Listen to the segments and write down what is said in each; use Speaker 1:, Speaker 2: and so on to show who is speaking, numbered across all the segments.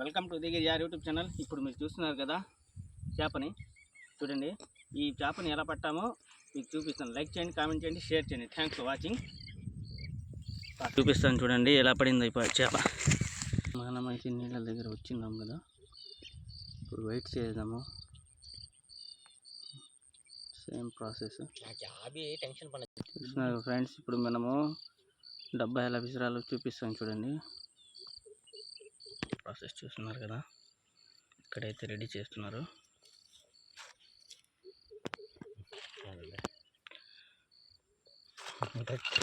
Speaker 1: Welcome to దిగిరి యార్ YouTube channel. ఇప్పుడు మీరు చూస్తున్నారు కదా చేపని. చూడండి ఈ చేపని ఎలా పట్టామో మీకు చూపిస్తాను. లైక్ చేయండి కామెంట్ చేయండి షేర్ చేయండి. థ్యాంక్స్ ఫర్ వాచింగ్ చూపిస్తాను చూడండి ఎలా పడిందో ఇప్పుడు చేప. మనం నీళ్ళ దగ్గర వచ్చిన్నాం కదా. ఇప్పుడు వెయిట్ చేద్దాము. సేమ్ ప్రాసెస్
Speaker 2: టెన్షన్
Speaker 1: చూస్తున్నారు ఫ్రెండ్స్ ఇప్పుడు మనము డబ్బా ఎలా విసిరాలో చూపిస్తాం చూడండి. ప్రాసెస్ చూస్తున్నారు కదా. ఇక్కడైతే రెడీ చేస్తున్నారు.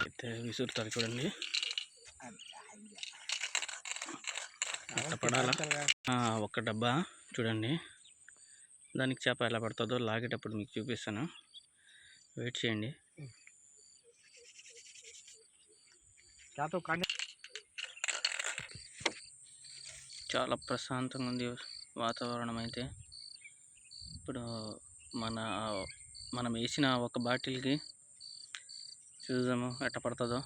Speaker 1: అయితే విసురుతారు చూడండి. అట్లా పడాలా ఒక డబ్బా చూడండి. దానికి చేప ఎలా పడుతుందో లాగేటప్పుడు మీకు చూపిస్తాను. వెయిట్ చేయండి
Speaker 2: చేతో కానీ
Speaker 1: చాలా ప్రశాంతంగా ఉంది వాతావరణం అయితే ఇప్పుడు మన మనం వేసిన ఒక బాటిల్కి చూద్దాము ఎట్ట పడుతుందో.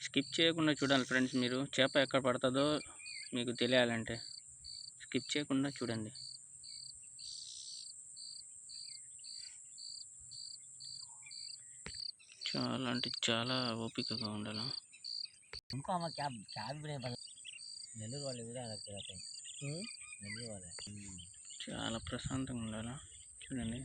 Speaker 1: స్కిప్ చేయకుండా చూడాలి ఫ్రెండ్స్ మీరు చేప ఎక్కడ పడుతుందో మీకు తెలియాలంటే స్కిప్ చేయకుండా చూడండి. చాలా అంటే చాలా ఓపికగా ఉండాలి?
Speaker 2: ఇంకో అమ్మ క్యాబ్ క్యాబ్ పడ నెల్లూరు వాళ్ళు కూడా అక్కడ నెల్లూరు వాళ్ళే.
Speaker 1: చాలా ప్రశాంతంగా ఉండాలి? చూడండి.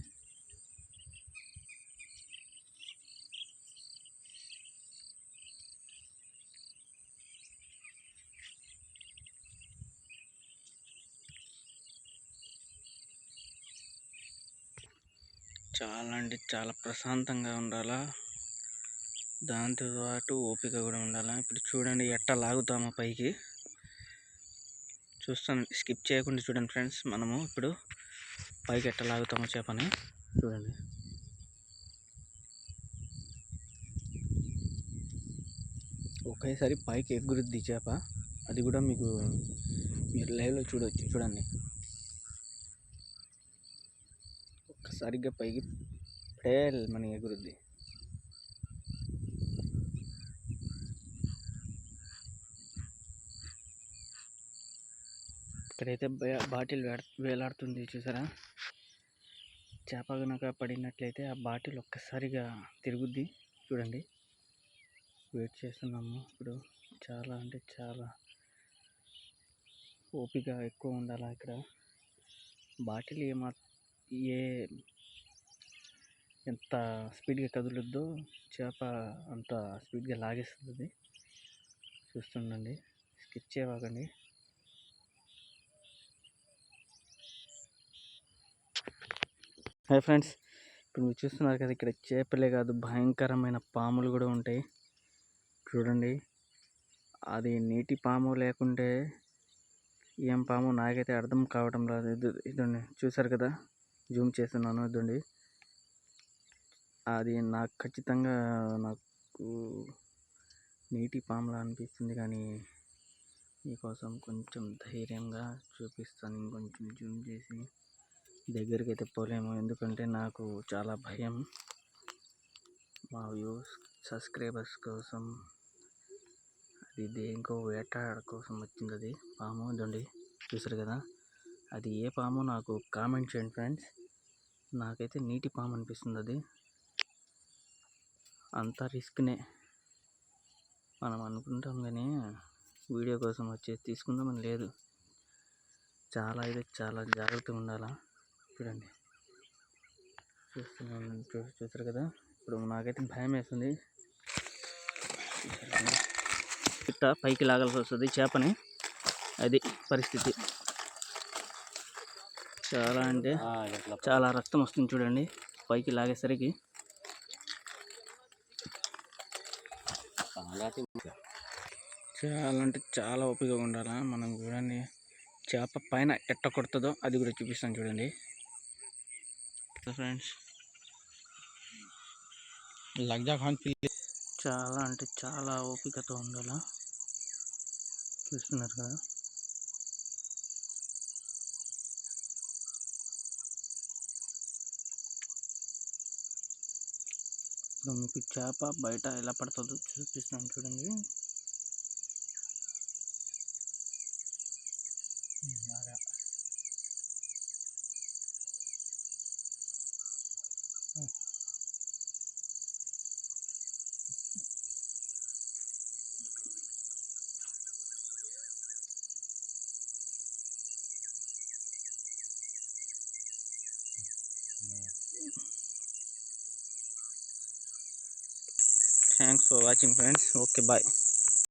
Speaker 1: చాలా అంటే చాలా ప్రశాంతంగా ఉండాలా? దాంతో పాటు ఓపిక కూడా ఉండాలా? ఇప్పుడు చూడండి ఎట్ట లాగుతామో పైకి. చూస్తాను స్కిప్ చేయకుండా చూడండి ఫ్రెండ్స్ మనము ఇప్పుడు పైకి ఎట్ట లాగుతామో చేపని చూడండి. ఒకేసారి పైకి ఎగురుద్ది చేప. అది కూడా మీకు మీరు లైవ్లో చూడవచ్చు చూడండి. ఒక్కసారిగా పైకి పేల్ మన ఎగురుద్ది. ఇక్కడైతే బాటిల్ వేడ- వేలాడుతుంది చూసారా? చేప కనుక పడినట్లయితే ఆ బాటిల్ ఒక్కసారిగా తిరుగుద్ది. చూడండి. వెయిట్ చేస్తున్నాము. ఇప్పుడు చాలా అంటే చాలా ఓపిక ఎక్కువ ఉండాలి ఇక్కడ? బాటిల్ ఏమా ఏ ఎంత స్పీడ్గా కదులుద్దో చేప అంత స్పీడ్గా లాగేస్తుంది. చూస్తుండండి. స్కిప్ చేయవాకండి. హాయ్ ఫ్రెండ్స్ ఇప్పుడు మీరు చూస్తున్నారు కదా ఇక్కడ చేపలే కాదు భయంకరమైన పాములు కూడా ఉంటాయి. చూడండి అది నీటి పాము లేకుంటే ఏం పాము? నాకైతే అర్థం కావటం లేదు ఇది ఇదండి చూసారు కదా జూమ్ చేస్తున్నాను ఇదండి అది నాకు ఖచ్చితంగా నాకు నీటి పాములా అనిపిస్తుంది కానీ మీకోసం కొంచెం ధైర్యంగా చూపిస్తాను ఇంకొంచెం జూమ్ చేసి. దగ్గరికి అయితే పోలేము. ఎందుకంటే నాకు చాలా భయం. మా వ్యూస్ సబ్స్క్రైబర్స్ కోసం అది దేనికో వేటాడ కోసం వచ్చింది అది పాము ఇదండి చూసారు కదా? అది ఏ పాము నాకు కామెంట్ చేయండి ఫ్రెండ్స్. నాకైతే నీటి పాము అనిపిస్తుంది అది. అంత రిస్క్నే. మనం అనుకుంటాం కానీ వీడియో కోసం వచ్చేసి తీసుకుందామని లేదు. చాలా అయితే చాలా జాగ్రత్తగా ఉండాలా? చూడండి. చూస్తున్నాను చూ చూసారు కదా? ఇప్పుడు నాకైతే భయం వేస్తుంది. ఇట్ట పైకి లాగాల్సి వస్తుంది చేపని. అది పరిస్థితి. చాలా అంటే చాలా రక్తం వస్తుంది చూడండి. పైకి లాగేసరికి. చాలా అంటే చాలా ఓపిక ఉండాలా? మనం చూడండి. చేప పైన ఎట్ట కొడుతుందో అది కూడా చూపిస్తాను చూడండి. ఫ్రెండ్స్.
Speaker 2: లగ్జా ఖాన్ పిల్లి
Speaker 1: చాలా అంటే చాలా ఓపికతో ఉండాలా? చూస్తున్నారు కదా? ఇప్పుడు మీకు చేప బయట ఎలా పడుతుందో చూపిస్తాను చూడండి. Thanks for watching friends okay bye